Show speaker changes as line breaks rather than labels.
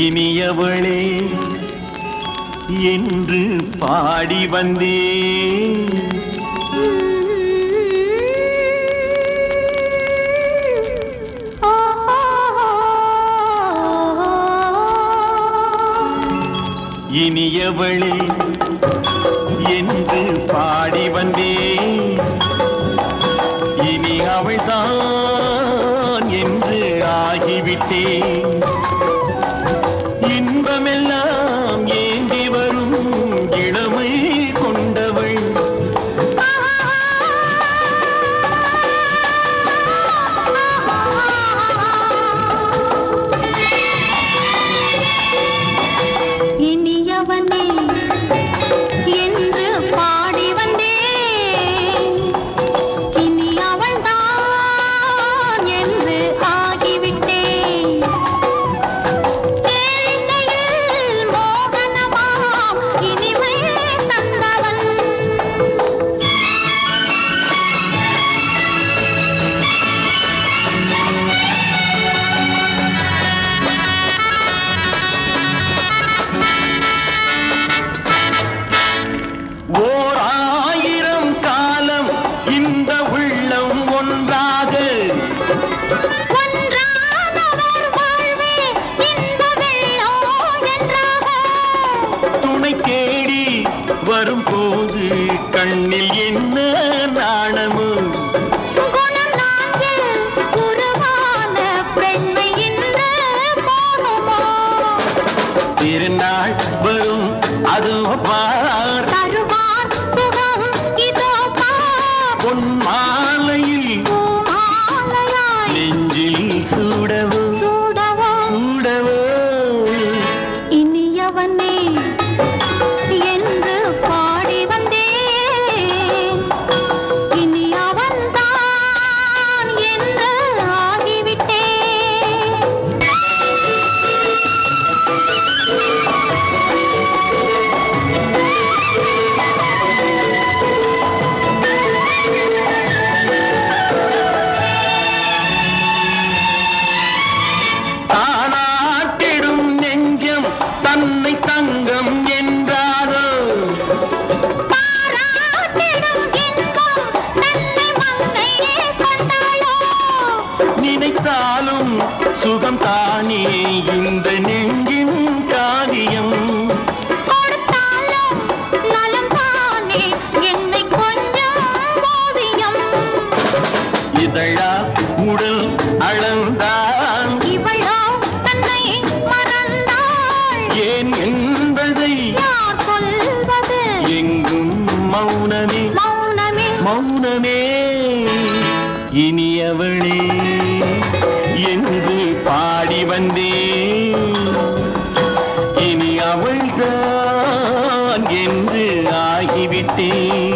இனியவளே என்று பாடி வந்தேன். இனியவளே என்று பாடி வந்தே இனி அவள்தான் என்று ஆகிவிட்டேன். வரும்போது கண்ணில் என்ன
போதுமோ
திருநாள் வரும் அது இந்த நெஞ்சின் காரியம் இதழா உடல் அளந்தான்.
இவளோ தன்னை மறந்தாள்.
ஏன் என்பதை
யார் சொல்வது?
எங்கும் மௌனமே.
மௌனமே.
மௌனமே. இனியவளே என்று பாடி வந்தேன் இனி அவள்தான் என்று ஆகிவிட்டேன்.